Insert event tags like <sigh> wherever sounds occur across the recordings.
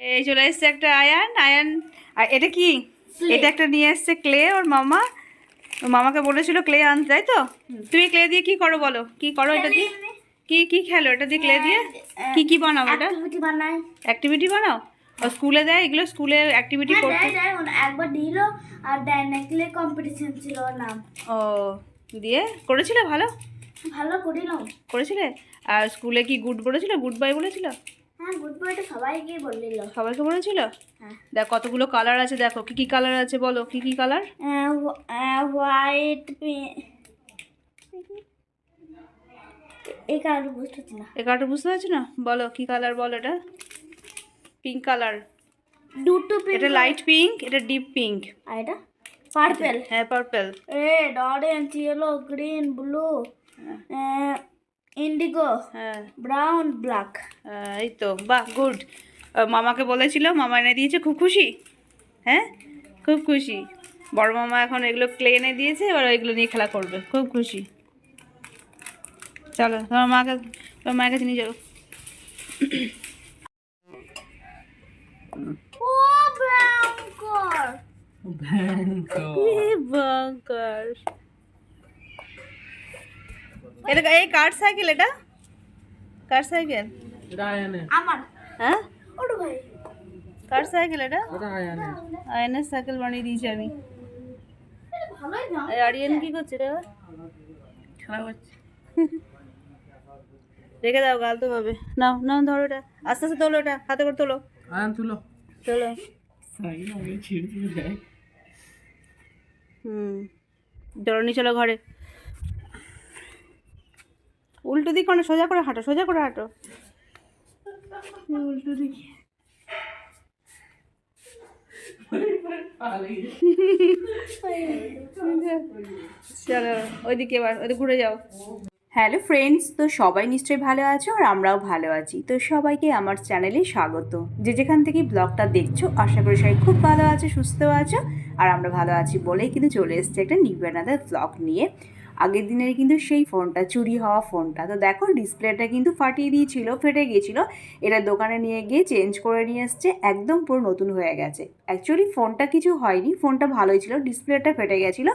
এই চলে এসছে একটা আয়ান আয়ান আর এটা কি? এটা একটা নিয়ে এসছে ক্লে ওর মামা। ওর মামাকে বলেছিল ক্লে আনতে তাই তো? তুমি ক্লে দিয়ে কি করো বলো? কি করো এটা দিয়ে? কি কি খেলো এটা দিয়ে ক্লে দিয়ে? কি কি বানাও এটা? অ্যাক্টিভিটি অ্যাক্টিভিটি বানাও? ও স্কুলে দেয়? এগুলো স্কুলে অ্যাক্টিভিটি হ্যাঁ, করতে? দেয়, দেয়, একবার দিল আর ডাইনাকলে কম্পিটিশন ছিল ওর নাম। ও দিয়ে? করেছিলে ভালো? ভালো করিলাম। করেছিলে? আর স্কুলে কি গুড বলেছিল গুড বাই বলেছিল? হ্যাঁ সবাইকে বললিল সবাইকে বলেছিল? হ্যাঁ। দেখ কতগুলো কালার আছে দেখো কি কি কালার আছে বলো কি কি কালার হোয়াইট এই কারণে বুঝতে পারছি না। এ কালারটা বুঝতে পারছি না? বলো কি কালার বলো এটা? পিঙ্ক কালার দুটো pink এটা লাইট পিঙ্ক এটা ডিপ পিঙ্ক আর এটা পার্পেল হ্যাঁ purple red orange yellow green blue indigo হ্যাঁ। ব্রাউন ব্ল্যাক এই তো বাহ গুড মামাকে বলেছিল মামা এনে দিয়েছে খুব খুশি। হ্যাঁ খুব খুশি। বড় মামা এখন এগুলো ক্লে এনে দিয়েছে এবার এগুলো নিয়ে খেলা করবে খুব খুশি। চলো তোমার মাকে তোমার মায়ের কাছে নিয়ে যাও। ও ব্রাউন কর বাঙ্কার এটা এই কার সাইকেল এটা? কার সাইকেল? আমার। হ্যাঁ? কার সাইকেল এটা? আয়নের। সাইকেল বানিয়ে দিয়েছি আমি। এটা ভালোই না। এই আরিয়ান কি করছে রে খেলা করছে। রেখে দাও গাল তো পাবে নাও নাও ধরো এটা। আস্তে আস্তে তোলো এটা। হাতে করে তোলো। আয়ান তুলো। তোলো। হুম। চলো নি চলো ঘরে। উল্টো দিক মানে সোজা করে হাঁটো সোজা করে হাঁটো। উল্টো দিকে। চলো ওইদিকে এবার ওইদিকে ঘুরে যাও। হ্যালো ফ্রেন্ডস তো সবাই নিশ্চয়ই ভালো আছো আর আমরাও ভালো আছি। তো সবাইকে আমার চ্যানেলে স্বাগত। যে যেখান থেকে ব্লগটা দেখছ আশা করি সবাই খুব ভালো আছো সুস্থ আছো। আর আমরা ভালো আছি বলেই কিন্তু চলে এসছে একটা নিবেনাদার ব্লগ নিয়ে। আগের দিনের কিন্তু সেই ফোনটা, চুরি হওয়া ফোনটা। তো দেখো, ডিসপ্লেটা কিন্তু ফাটিয়ে দিয়েছিল, ফেটে গিয়েছিল। এটা দোকানে নিয়ে গিয়ে চেঞ্জ করে নিয়ে এসছে, একদম পুরো নতুন হয়ে গেছে। অ্যাকচুয়ালি ফোনটা কিছু হয়নি, ফোনটা ভালোই ছিল, ডিসপ্লেটা ফেটে গেছিল।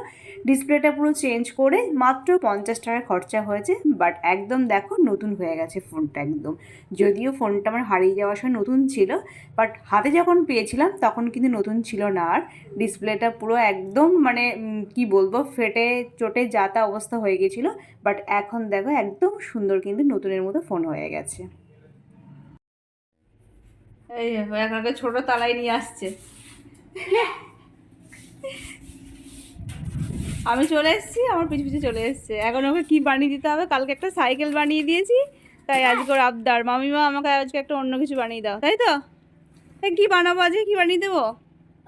ডিসপ্লেটা পুরো চেঞ্জ করে মাত্র পঞ্চাশ টাকা খরচা হয়েছে বাট একদম দেখো, নতুন হয়ে গেছে ফোনটা একদম। যদিও ফোনটা আমার হারিয়ে যাওয়ার সময় নতুন ছিল বাট হাতে যখন পেয়েছিলাম, তখন কিন্তু নতুন ছিল না আর। ডিসপ্লেটা পুরো একদম মানে কি বলব, ফেটে চটে যাতা অবস্থা হয়ে গেছিল বাট এখন দেখো একদম সুন্দর কিন্তু নতুনের মতো ফোন হয়ে গেছে। ছোট তালাই নিয়ে আসছে। আমি চলে এসেছি, আমার পিছু পিছু চলে এসেছে। এখন ওকে কি বানিয়ে দিতে হবে? কালকে একটা সাইকেল বানিয়ে দিয়েছি, তাই আজকে ওর আবদার। মামিমা আমাকে আজকে একটা অন্য কিছু বানিয়ে দাও, তাই তো? কি বানাবো আজকে? কি বানিয়ে দেবো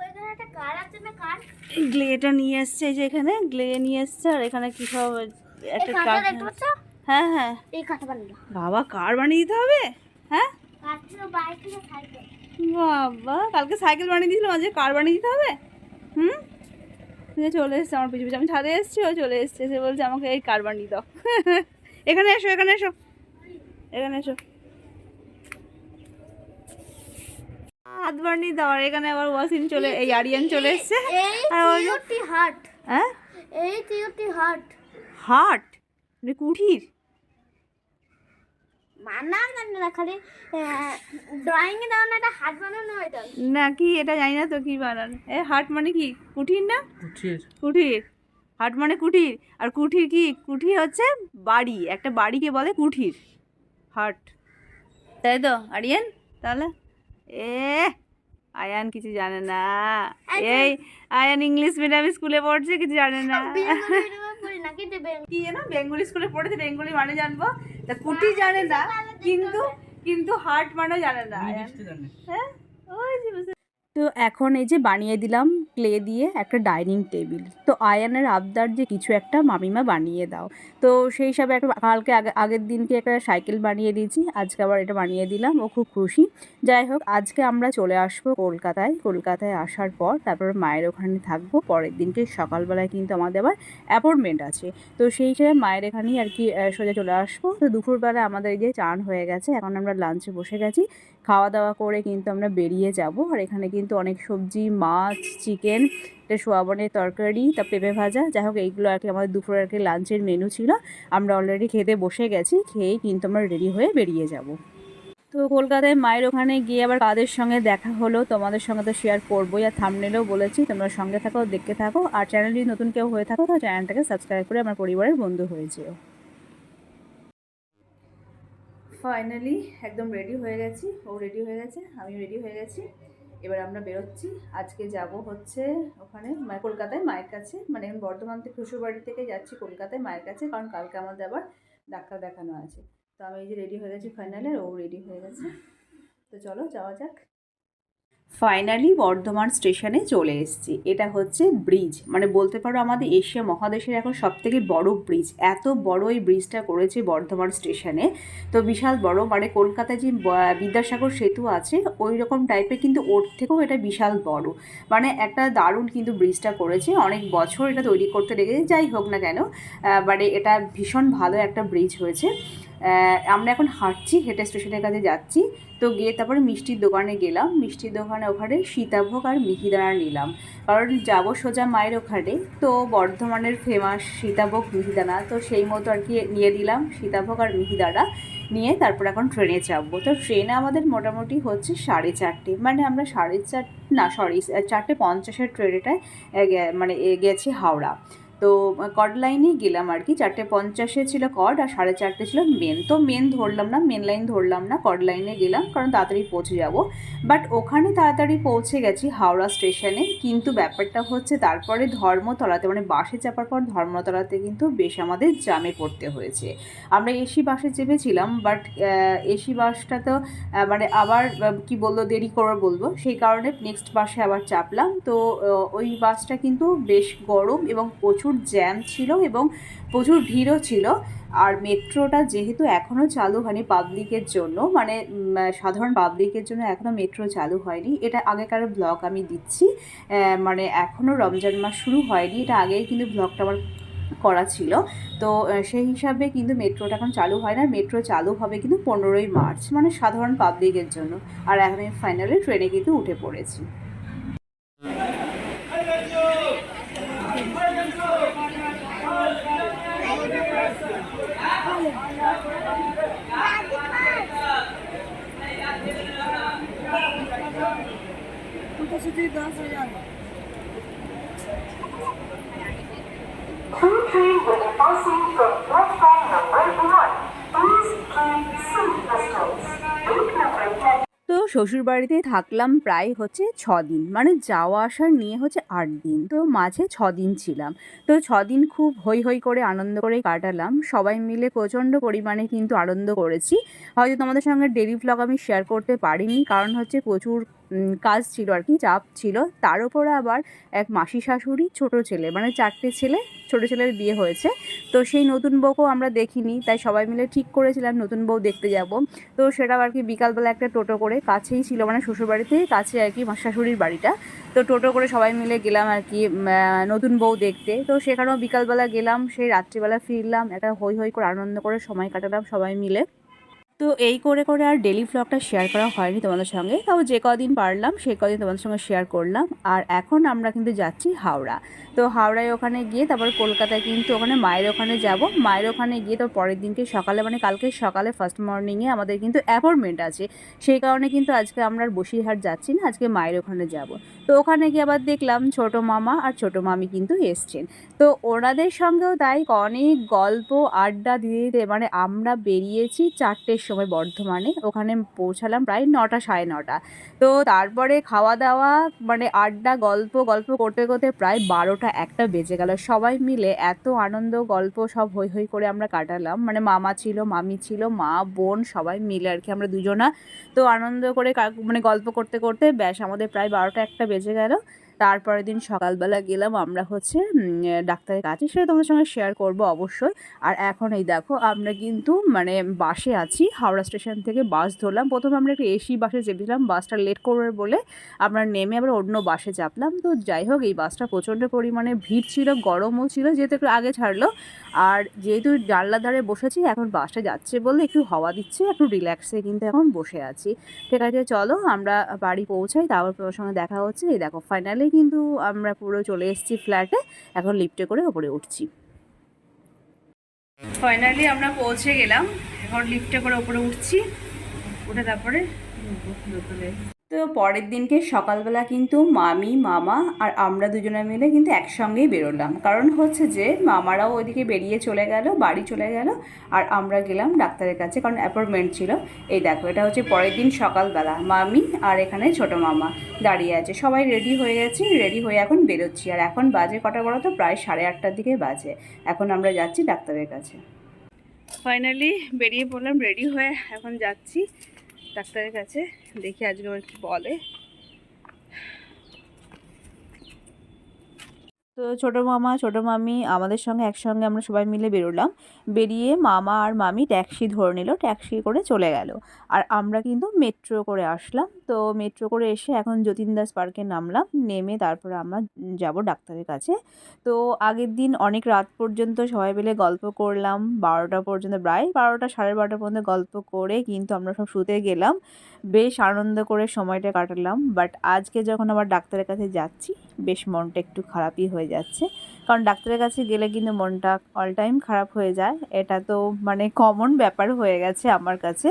ওইখানে একটা কার আছে না কার গ্লেটা নিয়ে এসছে এই যে এখানে গ্লে নিয়ে এসছে আর এখানে কি সব একটা কাঠ হ্যাঁ হ্যাঁ। এই বানালো বাবা কার বানিয়ে দিতে হবে? হ্যাঁ? কাঠ বাবা কালকে সাইকেল বানিয়ে দিয়েছিলাম মাঝে কার বানিয়ে দিতে হবে? হুম? চলে এসছে আমার পিছু পিছু আমি ছাদে এসেছি ও চলে এসছে সে বলছে আমাকে এই কার বানিয়ে দাও। <laughs> এখানে এসো এখানে এসো। এখানে এসো। হাত বানিয়ে দাও আর এখানে আবার ওয়াসিন চলে এই আরিয়ান চলে এসছে। এই আর ওই হাট। হ্যাঁ? এই হাট। হাট? মানে কুঠির? মানা না ড্রয়িং এ না একটা হাট বানানো এটা না কি এটা জানি না তো কি বানান? এ হাট মানে কি? কুঠির না? কুঠির। হাট মানে কুঠির। আর কুঠির কি? কুঠির হচ্ছে বাড়ি একটা বাড়িকে বলে কুঠির। হাট। তাই তো আরিয়ান? তাহলে? এ আয়ান কিছু জানে না। এই আয়ান ইংলিশ মিডিয়াম স্কুলে পড়ছে কিছু জানে না। কি জানো বেঙ্গলি স্কুলে পড়েছে বেঙ্গলি মানে জানব? তা কুটি জানে না কিন্তু কিন্তু হার্ট মানে জানে না আয়ান। হ্যাঁ? ওই যে তো এখন এই যে বানিয়ে দিলাম ক্লে দিয়ে একটা ডাইনিং টেবিল। তো আয়ানের আবদার যে কিছু একটা মামিমা বানিয়ে দাও। তো সেই হিসাবে একটা কালকে আগে, আগের দিনকে একটা সাইকেল বানিয়ে দিয়েছি, আজকে আবার এটা বানিয়ে দিলাম, ও খুব খুশি। যাই হোক, আজকে আমরা চলে আসব কলকাতায়। কলকাতায় আসার পর তারপর মায়ের ওখানে থাকব, পরের দিনকে সকালবেলায় কিন্তু আমাদের আবার অ্যাপয়েন্টমেন্ট আছে। তো সেই হিসাবে মায়ের এখানেই আর কি সোজা চলে আসব। তো দুপুরবেলা আমাদের এই যে চান হয়ে গেছে, এখন আমরা লাঞ্চে বসে গেছি। খাওয়া দাওয়া করে কিন্তু আমরা বেরিয়ে যাব। আর এখানে কিন্তু অনেক সবজি, মাছ, চিকেন, এটা সোয়াবনের তরকারি, তা পেঁপে ভাজা, যাই হোক এইগুলো আর কি আমাদের দুপুরে আর কি লাঞ্চের মেনু ছিল। আমরা অলরেডি খেতে বসে গেছি, খেয়েই কিন্তু আমরা রেডি হয়ে বেরিয়ে যাব। তো কলকাতায় মায়ের ওখানে গিয়ে আবার কাদের সঙ্গে দেখা হলো, তোমাদের সঙ্গে তো শেয়ার করবোই। আর থামনেলেও বলেছি, তোমরা সঙ্গে থাকো, দেখতে থাকো। আর চ্যানেল নতুন কেউ হয়ে থাকো তো চ্যানেলটাকে সাবস্ক্রাইব করে আমার পরিবারের বন্ধু হয়ে যেও। ফাইনালি একদম রেডি হয়ে গেছি। ও রেডি হয়ে গেছে আমি রেডি হয়ে গেছি। এবার আমরা বেরোচ্ছি। আজকে যাব হচ্ছে ওখানে কলকাতায় মায়ের কাছে। মানে বর্ধমান থেকে শ্বশুরবাড়ি থেকে যাচ্ছি কলকাতায় মায়ের কাছে। কারণ কালকে আমাদের আবার ডাক্তার দেখানো আছে। তো আমি এই যে রেডি হয়ে গেছি ফাইনালে ও রেডি হয়ে গেছে। তো চলো যাওয়া যাক। ফাইনালি বর্ধমান স্টেশনে চলে এসেছি। এটা হচ্ছে ব্রিজ। মানে বলতে পারো আমাদের এশিয়া মহাদেশের এখন সব থেকে বড় ব্রিজ। এত বড় এই ব্রিজটা করেছে বর্ধমান স্টেশনে। তো বিশাল বড়। মানে কলকাতায় যে বিদ্যাসাগর সেতু আছে ওই রকম টাইপের কিন্তু ওর থেকেও এটা বিশাল বড়। মানে একটা দারুণ কিন্তু ব্রিজটা করেছে। অনেক বছর এটা তৈরি করতে লেগেছে। যাই হোক না কেন মানে এটা ভীষণ ভালো একটা ব্রিজ হয়েছে। আমরা এখন হাঁটছি, হেঁটে স্টেশনের কাছে যাচ্ছি। তো গিয়ে তারপরে মিষ্টির দোকানে গেলাম। মিষ্টির দোকানে ওখানে সীতাভোগ আর মিহিদানা নিলাম। কারণ যাব সোজা মায়ের ওখানে, তো বর্ধমানের ফেমাস সীতাভোগ, মিহিদানা, তো সেই মতো আর কি নিয়ে দিলাম সীতাভোগ আর মিহিদানা নিয়ে তারপর এখন ট্রেনে চাপবো। তো ট্রেনে আমাদের মোটামুটি হচ্ছে সাড়ে চারটে মানে আমরা সাড়ে চার, না সরি চারটে পঞ্চাশের ট্রেনেটায় মানে গেছি হাওড়া। তো কড লাইনে গেলাম আর কি। চারটে পঞ্চাশে ছিল কড আর সাড়ে চারটে ছিল মেন তো মেন ধরলাম না মেন লাইন ধরলাম না কড লাইনে গেলাম কারণ তাড়াতাড়ি পৌঁছে যাব। বাট ওখানে তাড়াতাড়ি পৌঁছে গেছি হাওড়া স্টেশনে কিন্তু ব্যাপারটা হচ্ছে তারপরে ধর্মতলাতে মানে বাসে চাপার পর ধর্মতলাতে কিন্তু বেশ আমাদের জামে পড়তে হয়েছে। আমরা এসি বাসে চেপেছিলাম বাট এসি বাসটা তো মানে আবার কি বলল দেরি করে বলব। সেই কারণে নেক্সট বাসে আবার চাপলাম। তো ওই বাসটা কিন্তু বেশ গরম এবং প্রচুর জ্যাম ছিল এবং প্রচুর ভিড়ও ছিল। আর মেট্রোটা যেহেতু এখনও চালু হয়নি পাবলিকের জন্য মানে সাধারণ পাবলিকের জন্য এখনও মেট্রো চালু হয়নি। এটা আগেকার ব্লগ আমি দিচ্ছি। মানে এখনও রমজান মাস শুরু হয়নি। এটা আগেই কিন্তু ব্লগটা আমার করা ছিল। তো সেই হিসাবে কিন্তু মেট্রোটা এখন চালু হয় না। মেট্রো চালু হবে কিন্তু পনেরোই মার্চ মানে সাধারণ পাবলিকের জন্য। আর এখন আমি ফাইনালি ট্রেনে কিন্তু উঠে পড়েছি। Train will be passing from platform number one. Please keep distance. Gate number ten. তো শ্বশুরবাড়িতে থাকলাম প্রায় হচ্ছে ছ দিন মানে যাওয়া আসার নিয়ে হচ্ছে আট দিন তো মাঝে ছ দিন ছিলাম তো ছ দিন খুব হই হই করে আনন্দ করে কাটালাম সবাই মিলে প্রচণ্ড পরিমাণে কিন্তু আনন্দ করেছি হয়তো তোমাদের সঙ্গে ডেলি ব্লগ আমি শেয়ার করতে পারিনি কারণ হচ্ছে প্রচুর কাজ ছিল আর কি, চাপ ছিল। তার উপরে আবার এক মাসি শাশুড়ি, ছোট ছেলে মানে চারটে ছেলে, ছোট ছেলের বিয়ে হয়েছে। তো সেই নতুন বউকেও আমরা দেখিনি, তাই সবাই মিলে ঠিক করেছিলাম, নতুন বউ দেখতে যাব। তো সেটাও আর কি বিকালবেলা একটা টোটো করে কাছেই ছিল মানে শ্বশুরবাড়িতে কাছে আর কি শাশুড়ির বাড়িটা। তো টোটো করে সবাই মিলে গেলাম আর কি নতুন বউ দেখতে। তো সেখানেও বিকালবেলা গেলাম, সেই রাত্রিবেলা ফিরলাম, একটা হই হই করে আনন্দ করে সময় কাটালাম সবাই মিলে। তো এই করে করে আর ডেলি ভ্লগটা শেয়ার করা হয়নি তোমাদের সঙ্গে। তাও যে কদিন পারলাম সেই কদিন তোমাদের সঙ্গে শেয়ার করলাম। আর এখন আমরা কিন্তু যাচ্ছি হাওড়া। তো হাওড়ায় ওখানে গিয়ে তারপর কলকাতায় কিন্তু ওখানে মায়ের ওখানে যাব। মায়ের ওখানে গিয়ে তো পরের দিনকে সকালে মানে কালকে সকালে ফার্স্ট মর্নিংয়ে আমাদের কিন্তু অ্যাপয়েন্টমেন্ট আছে। সেই কারণে কিন্তু আজকে আমরা আর বসিরহাট যাচ্ছি না, আজকে মায়ের ওখানে যাব। তো ওখানে গিয়ে আবার দেখলাম ছোট মামা আর ছোট মামি কিন্তু এসছেন। তো ওনাদের সঙ্গেও তাই অনেক গল্প, আড্ডা দিয়ে দিতে মানে আমরা বেরিয়েছি চারটের সময় বর্ধমানে। ওখানে পৌঁছালাম প্রায় নটা, সাড়ে নটা। তো তারপরে খাওয়া দাওয়া মানে আড্ডা, গল্প গল্প করতে করতে প্রায় বারোটা, একটা বেজে গেল। সবাই মিলে এত আনন্দ, গল্প সব হই হই করে আমরা কাটালাম। মানে মামা ছিল, মামি ছিল, মা, বোন সবাই মিলে আর কি আমরা দুজনা। তো আনন্দ করে মানে গল্প করতে করতে ব্যাস আমাদের প্রায় বারোটা, একটা বেজে গেল। তারপরের দিন সকালবেলা গেলাম, আমরা হচ্ছে ডাক্তারের কাছে সেটা তোমাদের সঙ্গে শেয়ার করব অবশ্যই। আর এখন এই দেখো, আমরা কিন্তু মানে বাসে আছি, হাওড়া স্টেশন থেকে বাস ধরলাম। প্রথমে আমরা একটু এসি বাসে চেপেছিলাম বাসটা লেট করবে বলে আমরা নেমে আবার অন্য বাসে চাপলাম। তো যাই হোক, এই বাসটা প্রচণ্ড পরিমাণে ভিড় ছিল, গরমও ছিল, যেহেতু একটু আগে ছাড়লো। আর যেহেতু জানলার ধারে বসেছি, এখন বাসটা যাচ্ছে বলে একটু হাওয়া দিচ্ছে, একটু রিল্যাক্সে কিন্তু এখন বসে আছি। ঠিক আছে, চলো আমরা বাড়ি পৌঁছাই, তারপর তোমার সঙ্গে দেখা হচ্ছে। এই দেখো ফাইনালি কিন্তু আমরা পুরো চলে এসেছি ফ্ল্যাটে, এখন লিফটে করে ওপরে উঠছি। ফাইনালি আমরা পৌঁছে গেলাম, এখন লিফটে করে ওপরে উঠছি, উঠে তারপরে তো পরের দিনকে সকালবেলা কিন্তু মামি, মামা আর আমরা দুজনে মিলে কিন্তু একসঙ্গেই বেরোলাম। কারণ হচ্ছে যে মামারাও ওইদিকে বেরিয়ে চলে গেল, বাড়ি চলে গেল আর আমরা গেলাম ডাক্তারের কাছে কারণ অ্যাপয়েন্টমেন্ট ছিল। এই দেখো, এটা হচ্ছে পরের দিন সকালবেলা, মামি আর এখানে ছোট মামা দাঁড়িয়ে আছে। সবাই রেডি হয়ে গেছি রেডি হয়ে এখন বেরোচ্ছি। আর এখন বাজে কটা বলো তো? প্রায় সাড়ে আটটার দিকে বাজে। এখন আমরা যাচ্ছি ডাক্তারের কাছে। ফাইনালি বেরিয়ে পড়লাম রেডি হয়ে এখন যাচ্ছি। ডাক্তারের কাছে দেখি আজকে আমার কি বলে। তো ছোটো মামা, ছোটো মামি, আমাদের সঙ্গে একসঙ্গে আমরা সবাই মিলে বেরোলাম। বেরিয়ে মামা আর মামি ট্যাক্সি ধরে নিল, ট্যাক্সি করে চলে গেল। আর আমরা কিন্তু মেট্রো করে আসলাম। তো মেট্রো করে এসে এখন যতীন দাস পার্কে নামলাম, নেমে তারপরে আমরা যাব ডাক্তারের কাছে। তো আগের দিন অনেক রাত পর্যন্ত সবাই মিলে গল্প করলাম, বারোটা পর্যন্ত, প্রায় বারোটা, সাড়ে বারোটা পর্যন্ত গল্প করে কিন্তু আমরা সব শুতে গেলাম। বেশ আনন্দ করে সময়টা কাটালাম। বাট আজকে যখন আবার ডাক্তারের কাছে যাচ্ছি, বেশ মনটা একটু খারাপই হয়ে যাচ্ছে। কারণ ডাক্তারের কাছে গেলে কিন্তু মনটা অল টাইম খারাপ হয়ে যায়। এটা তো মানে কমন ব্যাপার হয়ে গেছে আমার কাছে।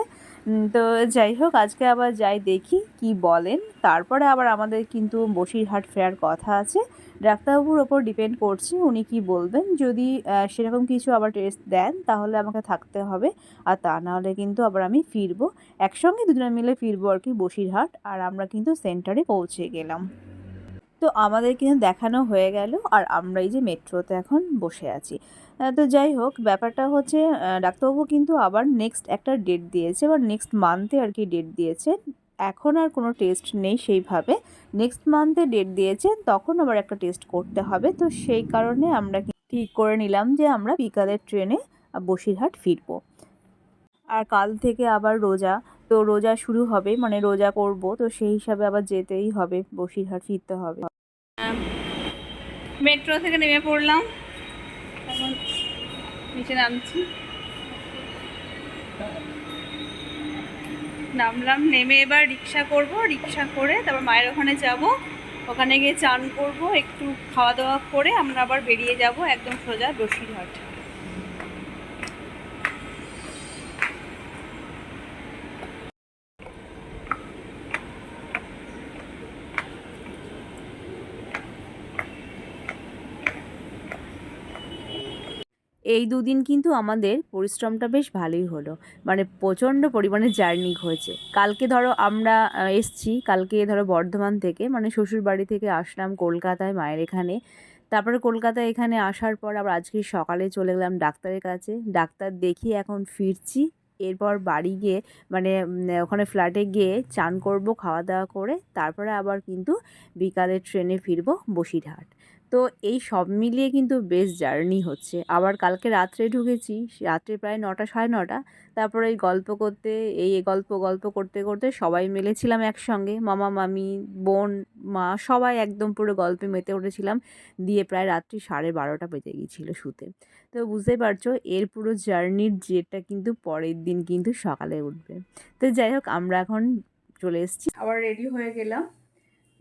তো যাই হোক, আজকে আবার যাই দেখি কি বলেন। তারপরে আবার আমাদের কিন্তু বসিরহাট ফেরার কথা আছে। ডাক্তারবাবুর ওপর ডিপেন্ড করছি, উনি কি বলবেন? যদি সেরকম কিছু আবার টেস্ট দেন, তাহলে আমাকে থাকতে হবে। আর তা নাহলে কিন্তু আবার আমি ফিরবো। একসঙ্গে দুজনে মিলে ফিরবো আর কি বসিরহাট। আর আমরা কিন্তু সেন্টারে পৌঁছে গেলাম। তো আমাদের কিন্তু দেখানো হয়ে গেল আর আমরা এই যে মেট্রোতে এখন বসে আছি। তো যাই হোক, ব্যাপারটা হচ্ছে ডাক্তারবাবু কিন্তু আবার নেক্সট একটা ডেট দিয়েছে বা নেক্সট মান্থে আর কি ডেট দিয়েছে। এখন আর কোনো টেস্ট নেই সেইভাবে। নেক্সট মান্থে ডেট দিয়েছে, তখন আবার একটা টেস্ট করতে হবে। তো সেই কারণে আমরা ঠিক করে নিলাম যে আমরা বিকালের ট্রেনে বসিরহাট ফিরবো। আর কাল থেকে আবার রোজা, তো রোজা শুরু হবে মানে রোজা করব, তো সেই হিসাবে আবার যেতেই হবে, বসিরহাট ফিরতে হবে। মেট্রো থেকে নেমে পড়লাম। এখন নিচে নামছি। নামলাম, নেমে এবার রিক্সা করব। রিক্সা করে তারপর মায়ের ওখানে যাব। ওখানে গিয়ে চান করব, একটু খাওয়া দাওয়া করে আমরা আবার বেরিয়ে যাব একদম সোজা বসিরহাট। এই দুদিন কিন্তু আমাদের পরিশ্রমটা বেশ ভালোই হলো। মানে প্রচণ্ড পরিমাণে জার্নি হয়েছে। কালকে ধরো আমরা এসছি, কালকে ধরো বর্ধমান থেকে মানে শ্বশুর বাড়ি থেকে আসলাম কলকাতায় মায়ের এখানে। তারপরে কলকাতায় এখানে আসার পর আবার আজকে সকালে চলে গেলাম ডাক্তারের কাছে। ডাক্তার দেখিয়ে এখন ফিরছি, এরপর বাড়ি গিয়ে মানে ওখানে ফ্ল্যাটে গিয়ে চান করব, খাওয়া দাওয়া করে, তারপরে আবার কিন্তু বিকালে ট্রেনে ফিরবো বসিরহাট। তো এই সব মিলিয়ে কিন্তু বেশ জার্নি হচ্ছে। আবার কালকে রাত্রে ঢুকেছি, রাত্রে প্রায় নটা, সাড়ে নটা। তারপরে এই গল্প করতে, এই গল্প গল্প করতে করতে সবাই মিলেছিলাম একসঙ্গে। মামা, মামি, বোন, মা সবাই একদম পুরো গল্পে মেতে উঠেছিলাম। দিয়ে প্রায় রাত্রি সাড়ে বারোটা বেজে গিয়েছিল শুতে। তো বুঝতেই পারছ, এর পুরো জার্নির জেরটা কিন্তু পরের দিন কিন্তু সকালে উঠবে। তো যাই হোক, আমরা এখন চলে এসেছি। আবার রেডি হয়ে গেলাম।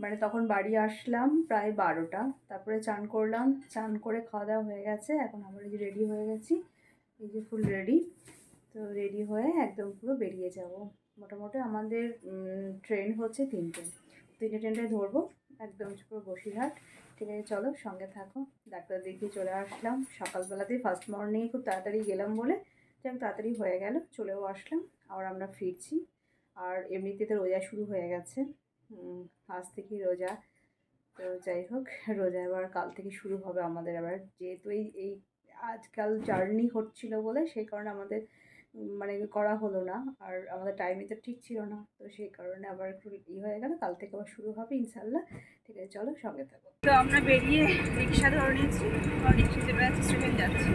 মানে তখন বাড়ি আসলাম প্রায় বারোটা। তারপরে চান করলাম, চান করে খাওয়া দাওয়া হয়ে গেছে। এখন আমরা যে রেডি হয়ে গেছি, এই যে ফুল রেডি তো রেডি হয়ে একদম পুরো বেরিয়ে যাব। মোটামুটি আমাদের ট্রেন হচ্ছে তিনটে। তিনটে ট্রেনটায় ধরবো, একদম পুরো বসিরহাট। ঠিক আছে, চলো সঙ্গে থাকো। ডাক্তার দেখিয়ে চলে আসলাম। সকালবেলাতেই ফার্স্ট মর্নিংয়ে খুব তাড়াতাড়ি গেলাম বলে যাক তাড়াতাড়ি হয়ে গেল। চলেও আসলাম, আবার আমরা ফিরছি। আর এমনিতে তো রোজা শুরু হয়ে গেছে। আজ থেকেই রোজা। তো যাই হোক, রোজা এবার কাল থেকে শুরু হবে আমাদের আবার। যেহেতু এই এই আজকাল জার্নি হচ্ছিল বলে সেই কারণে আমাদের মানে করা হলো না। আর আমাদের টাইমই তো ঠিক ছিল না। তো সেই কারণে আবার একটু ই হয়ে গেল। কাল থেকে আবার শুরু হবে ইনশাল্লাহ ঠিক আছে, চলো সঙ্গে থাকো। তো আমরা বেরিয়ে রিক্সা ধরে নিয়েছি। রিক্সা যাচ্ছি।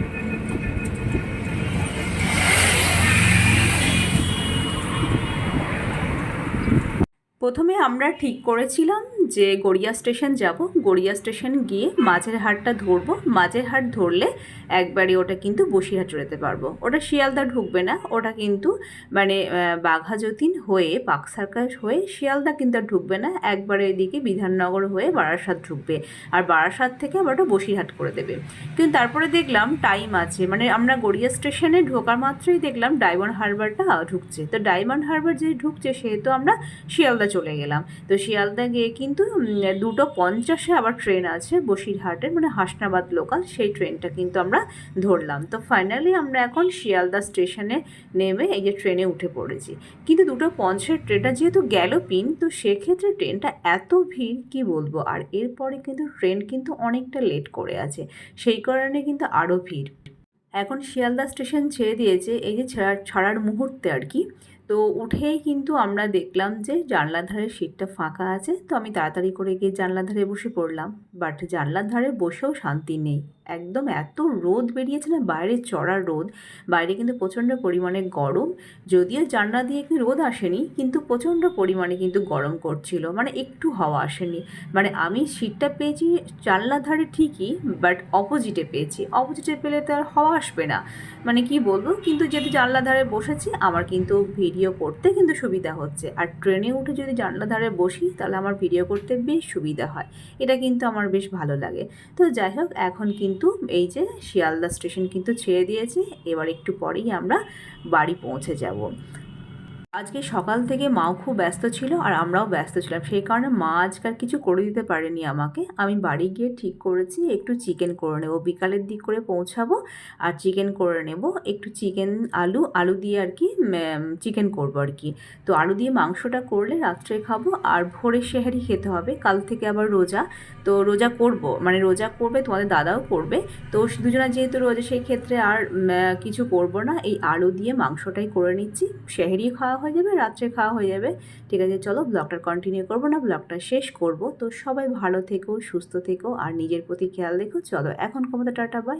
প্রথমে আমরা ঠিক করেছিলাম যে গড়িয়া স্টেশন যাব। গড়িয়া স্টেশন গিয়ে মাঝের হাটটা ধরবো। মাঝের হাট ধরলে একবারে ওটা কিন্তু বসিরহাট যেতে পারব। ওটা শিয়ালদা ঢুকবে না। ওটা কিন্তু মানে বাঘা যতীন হয়ে, পাক সার্কাস হয়ে শিয়ালদা কিন্তু ঢুকবে না। একবারে এদিকে বিধাননগর হয়ে বারাসাত ঢুকবে। আর বারাসাত থেকে আবার ওটা বসিরহাট করে দেবে। কিন্তু তারপরে দেখলাম টাইম আছে। মানে আমরা গড়িয়া স্টেশনে ঢোকার মাত্রই দেখলাম ডায়মন্ড হারবারটা ঢুকছে। তো ডায়মন্ড হারবার যে ঢুকছে, সেহেতু আমরা শিয়ালদা চলে গেলাম। তো শিয়ালদা গিয়ে কিন্তু দুটো পঞ্চাশে আবার ট্রেন আছে বসিরহাটের মানে হাসনাবাদ লোকাল সেই ট্রেনটা কিন্তু আমরা ধরলাম। তো ফাইনালি আমরা এখন শিয়ালদা স্টেশনে নেমে এই যে ট্রেনে উঠে পড়েছি। কিন্তু দুটো পঞ্চাশের ট্রেনটা যেহেতু গেল পিন তো সেক্ষেত্রে ট্রেনটা এত ভিড়, কি বলব? আর এরপরে কিন্তু ট্রেন কিন্তু অনেকটা লেট করে আছে। সেই কারণে কিন্তু আরও ভিড়। এখন শিয়ালদা স্টেশন ছেড়ে দিয়েছে, এই যে ছাড়ার ছাড়ার মুহূর্তে আর কি। তো উঠেই কিন্তু আমরা দেখলাম যে জানলার ধারে সিটটা ফাঁকা আছে, তো আমি তাড়াতাড়ি করে গিয়ে জানলার ধারে বসে পড়লাম। বাট জানলার ধারে বসেও শান্তি নেই। একদম এত রোদ বেরিয়েছে না, বাইরে চড়া রোদ। বাইরে কিন্তু প্রচণ্ড পরিমাণে গরম। যদিও জানলা দিয়ে কি রোদ আসেনি, কিন্তু প্রচণ্ড পরিমাণে কিন্তু গরম করছিল। মানে একটু হাওয়া আসেনি। মানে আমি সিটটা পেয়েছি জানলার ধারে ঠিকই বাট অপোজিটে পেয়েছি। অপোজিটে পেলে তো আর হাওয়া আসবে না। মানে কি বলব, কিন্তু যেহেতু জানলা ধারে বসেছি, আমার কিন্তু ভিডিও করতে কিন্তু সুবিধা হচ্ছে। আর ট্রেনে উঠে যদি জানলা ধারে বসি, তাহলে আমার ভিডিও করতে বেশ সুবিধা হয়। এটা কিন্তু আমার বেশ ভালো লাগে। তো যাই হোক, এখন কিন্তু এই যে শিয়ালদা স্টেশন কিন্তু ছেড়ে দিয়েছে এবার একটু পরেই আমরা বাড়ি পৌঁছে যাব। আজকে সকাল থেকে মাও খুব ব্যস্ত ছিল আর আমরাও ব্যস্ত ছিলাম। সেই কারণে মা আজকাল কিছু করে দিতে পারেনি আমাকে। আমি বাড়ি গিয়ে ঠিক করেছি, একটু চিকেন করে নেব। বিকালের দিক করে পৌঁছাবো আর চিকেন করে নেব। একটু চিকেন, আলু আলু দিয়ে আর কি চিকেন করব আর কি। তো আলু দিয়ে মাংসটা করলে রাত্রে খাব আর ভোরে সেহারি খেতে হবে। কাল থেকে আবার রোজা। তো রোজা করব। মানে রোজা করবে, তোমাদের দাদাও করবে। তো দুজনা যেহেতু রোজা, সেই ক্ষেত্রে আর কিছু করব না। এই আলু দিয়ে মাংসটাই করে নিচ্ছি। সেহেরি খাওয়া হয়ে যাবে, রাত্রে খাওয়া হয়ে যাবে। ঠিক আছে, চলো ব্লগটা কন্টিনিউ করব না, ব্লগটা শেষ করব। তো সবাই ভালো থেকো, সুস্থ থেকো, আর নিজের প্রতি খেয়াল রেখো। চলো, এখন ক্ষমতা টাটা বাই